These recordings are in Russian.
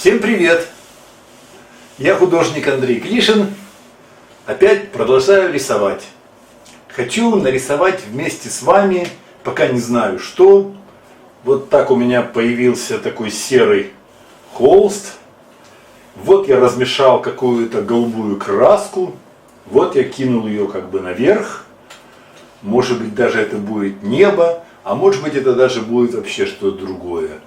Всем привет! Я художник Андрей Клишин. Опять продолжаю рисовать. Хочу нарисовать вместе с вами, пока не знаю что. Вот так у меня появился такой серый холст. Вот я размешал какую-то голубую краску. Вот я кинул ее как бы наверх. Может быть даже это будет небо, а может быть это даже будет вообще что-то другое.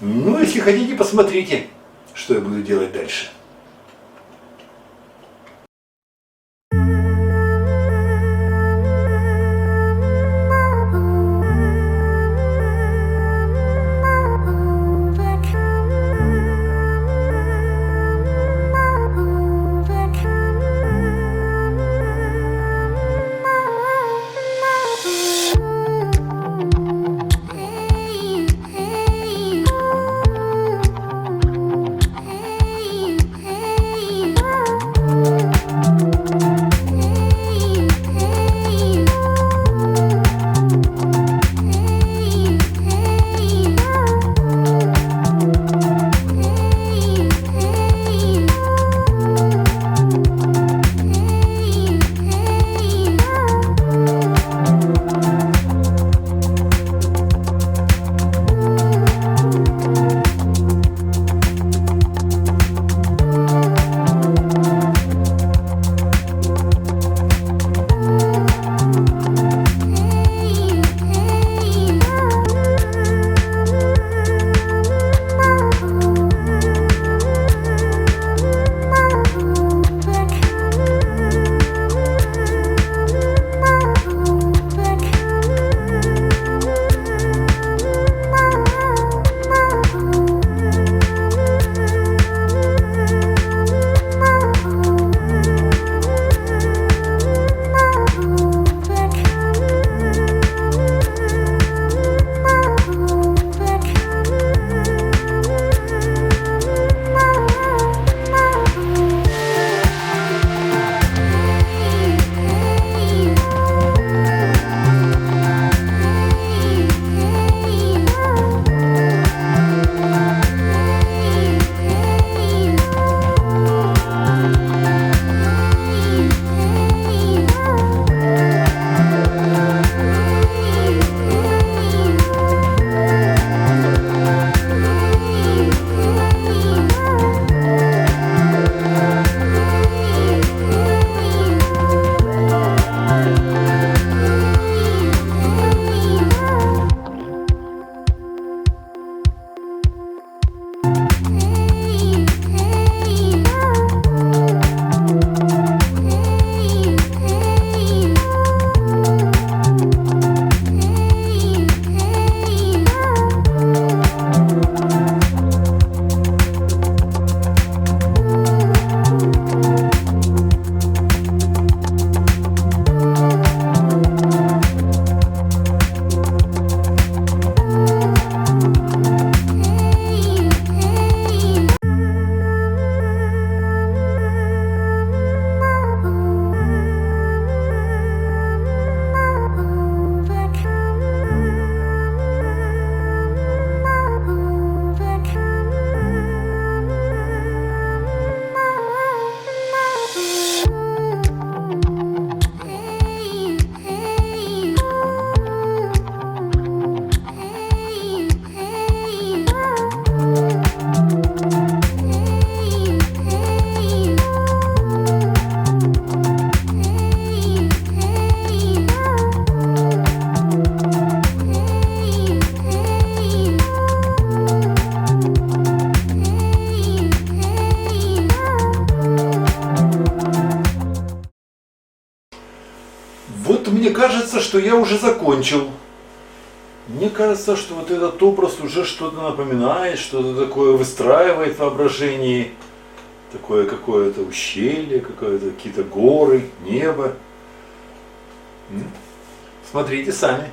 Ну, если хотите, посмотрите, что я буду делать дальше. Вот мне кажется, что я уже закончил. Мне кажется, что вот этот образ уже что-то напоминает, что-то такое выстраивает в воображении. Такое какое-то ущелье, какое-то какие-то горы, небо. Смотрите сами.